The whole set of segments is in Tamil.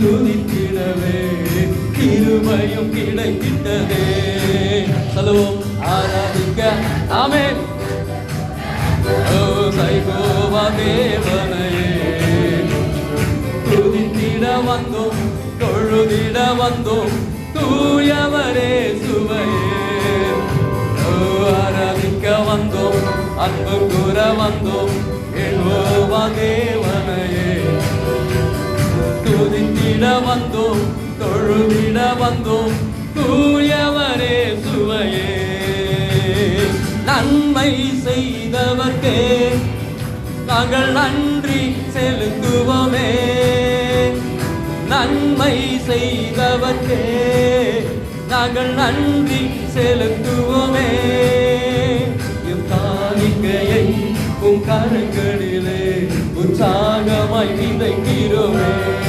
துதிக்கிடவே கிருமையும் கிடைக்கிட்டதே சொல்லுவோம் ஆராதிக்க ஆமே சைகோவா தேவனையே துதித்திட வந்தோம் தொழுதிட வந்தோம் தூயவரே சுவையே ஆராதிக்க வந்தோம் அன்பு கூற வந்தோம் எழுவா தேவனையே துதித்திட வந்தோம் தொழுதிட வந்தோம். தூயவரே சுவையே. நன்மை செய்தவர்க்கே நாங்கள் நன்றி செலுத்துவோமே. நன்மை செய்தவர்க்கே நாங்கள் நன்றி செலுத்துவோமே. எம் காணிக்கையை உம் கரங்களிலே உற்சாகமாய் விதைக்கிறோமே.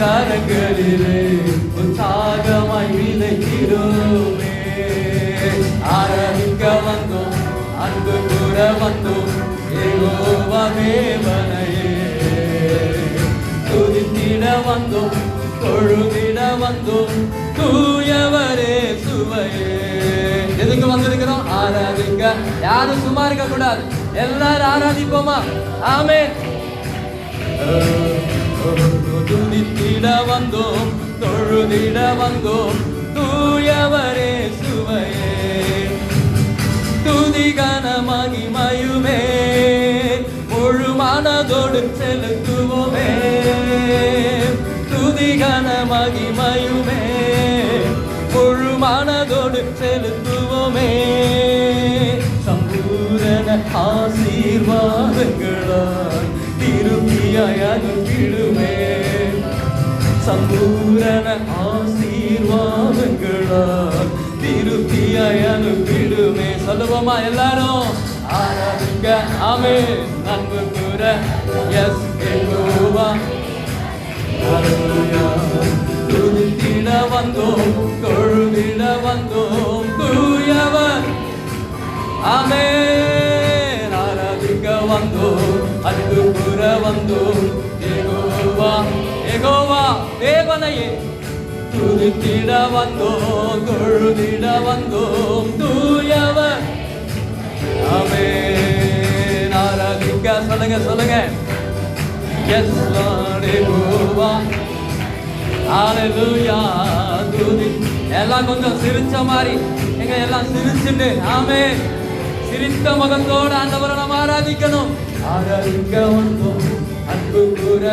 கரங்களிலே உற்சாகமாய் விதைக்கிறோமே ஆரம்பிக்க வந்தோம் அன்பு கூற வந்தோம் ஏகோவா துதித்திட வந்தோம் தொழுதிட வந்தோம் தூயவரே சுவையே. எதுக்கு வந்திருக்கிறோம்? ஆராதிக்க. யாரும் சும்மா இருக்க கூடாது எல்லாரும் ஆராதிப்போமா? ஆமே Oh வந்தோம் தொழுதிட வந்தோம் தூயவரே சுவையே. துதிகன மகிமையுமே முழு மனதோடு செலுத்துவோமே. துதிகன மகிமையுமே முழு மனதோடு செலுத்துவோமே. சம்பூரண ஆசீர்வாதங்களால் திருப்தியாய் அனுப்பிடுமே சம்பூரண ஆசீர்வாதங்களால் திருப்தியாய் அனுப்பிடுமே சொல்லுவோமா எல்லாரும்? ஆராதிங்க. ஆமே அன்பு கூற எஸ். எங்கோவா துதித்திட வந்தோம். தொழுதிட வந்தோம். தூயவர். ஆமே ஆராதிக்க வந்தோம். அன்பு கூற வந்தோம். ஏகோவா ஏகோவா தேவனையே துதித்திட வந்தோம் தொழுதிட வந்தோம் தூயவர் அமே ஆராதிக்க சொல்லுங்க சொல்லுங்க எஸ் ஏகோவா ஹalleluya துதி எல்லாம் கொஞ்சம் சிரிச்ச மாதிரி எங்க எல்லாம் சிரிச்சுட்டு ஆமே சிரித்த முகத்தோடு ஆண்டவரை நாம் ஆராதிக்கணும் ஆராதிக்க வந்தோம் அன்பு கூற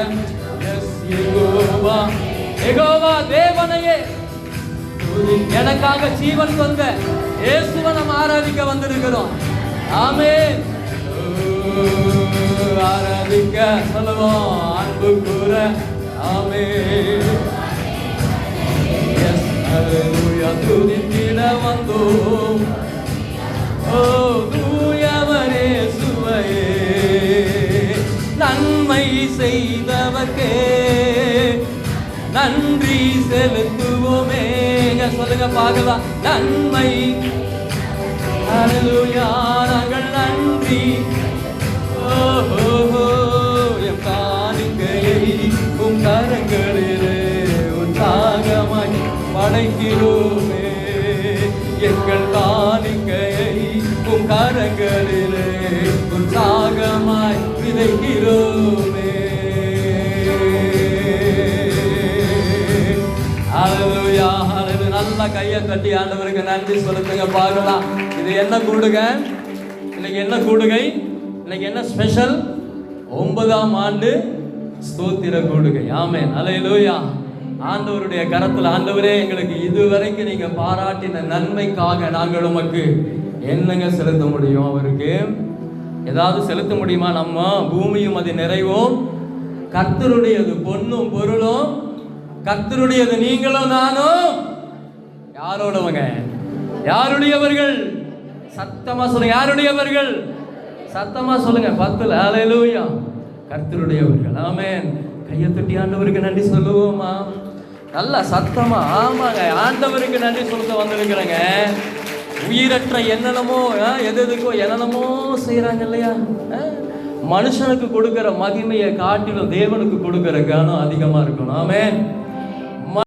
எகோவா தேவனையே எனக்காக ஜீவன் தந்த இயேசுவை நம்ம ஆராதிக்க வந்திருக்கிறோம். ஆமே ஆராதிக்க சொல்லுவோம் அன்பு கூற. ஆமே துதித்திட வந்தோம். ஓ தூயவரே சுவையே. நன்மை செய்தவர்கே நன்றி செலுத்துவோமே. சொல்லுங்க பார்க்கலாம். நன்மை. ஹalleluya. நாங்கள் நன்றி. ஓஹோ எம் காணிக்கையை உன் கரங்களிலே உற்சாகமாய் படைக்கிறோமே. எங்கள் காணிக்கையை உன் கரங்களிலே உன் தாகமாய் விதைக்கிறோமே. நல்லா கையை தட்டி ஆண்டவருக்கு நன்றி செலுத்துங்க பார்க்கலாம். இது என்ன கூடுங்க இன்னைக்கு என்ன கூடுகை? இன்னைக்கு என்ன ஸ்பெஷல் ஒன்பதாம் ஆண்டு ஸ்தோத்திர கூடுகை. ஆமே ஹalleluya ஆண்டவருடைய கரத்தில் ஆண்டவரே எங்களுக்கு இதுவரைக்கும் நீங்க பாராட்டின நன்மைக்காக நாங்கள் உமக்கு என்னங்க செலுத்த முடியும் அவருக்கு? ஏதாவது செலுத்த முடியுமா? நம்ம பூமியும் அது நிறைவும். கர்த்தருடையது பொண்ணும் பொருளும் கர்த்தருடையது நீங்களும் நானும். யாரோடவங்க யாருடையவர்கள்? சத்தமா சொல்லுங்க. யாருடையவர்கள்? சத்தமா சொல்லுங்க. பத்தில் ஹalleluya கர்த்தருடையவர்கள். ஆமேன் கையை தட்டி ஆண்டவருக்கு நன்றி சொல்லுவோமா நல்லா சத்தமா. ஆமாங்க. ஆண்டவருக்கு நன்றி சொல்ல வந்திருக்கிறேங்க. உயிரற்ற என்னென்னமோ ஆ, எது எதுக்கோ என்னென்னமோ செய்கிறாங்க இல்லையா? ஆ, மனுஷனுக்கு கொடுக்குற மகிமையை காட்டிலும் தேவனுக்கு கொடுக்குற கனம் அதிகமாக இருக்கணும். ஆமேன்